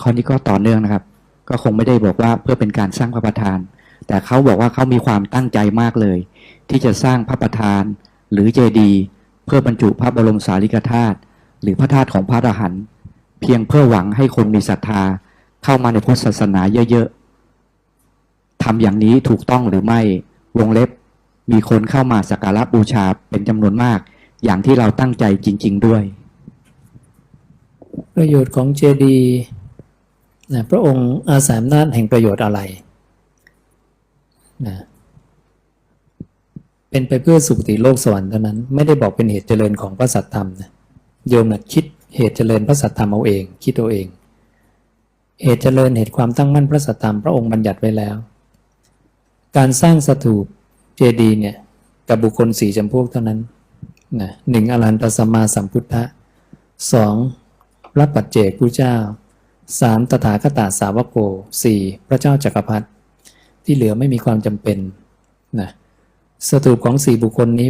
ข้อนี้ก็ต่อเนื่องนะครับ ก็คงไม่ได้บอกว่าเพื่อเป็นการสร้างพระประธาน แต่เขาบอกว่าเขามีความตั้งใจมากเลย ที่จะสร้างพระประธาน หรือเจดีย์เพื่อบรรจุพระบรมสารีริกธาตุหรือพระธาตุของพระอรหันต์เพียงเพื่อหวังให้คนมีศรัทธา เข้ามาในพุทธศาสนาเยอะๆทำอย่างนี้ถูกต้องหรือไม่วงเล็บมีคนเข้ามาสักการะบูชาเป็นจำนวนมาก อย่างที่เราตั้งใจจริง ๆ ด้วย ประโยชน์ของเจดีย์นะพระองค์อาศัยอำนาจแห่งประโยชน์อะไรนะเป็นไปเพื่อสุคติโลกสวรรค์เท่านั้น ไม่ได้บอกเป็นเหตุเจริญของพระสัตธรรมนะโยมนะคิดเหตุเจริญพระสัตธรรมเอาเอง คิดเอาเอง เหตุเจริญเหตุความตั้งมั่นพระสัตธรรมพระองค์บัญญัติไว้แล้ว การสร้างสถูปเจดีย์เนี่ยกับบุคคลสี่จำพวกเท่านั้นนะหนึ่งอรหันตสัมมาสัมพุทธะสอง ระปัจเจกผู้เจ้าสามตถาคตาสาวกโกศีพระเจ้าจักรพรรดิที่เหลือไม่มีความจำเป็นนะสถูปของสี่บุคคลนี้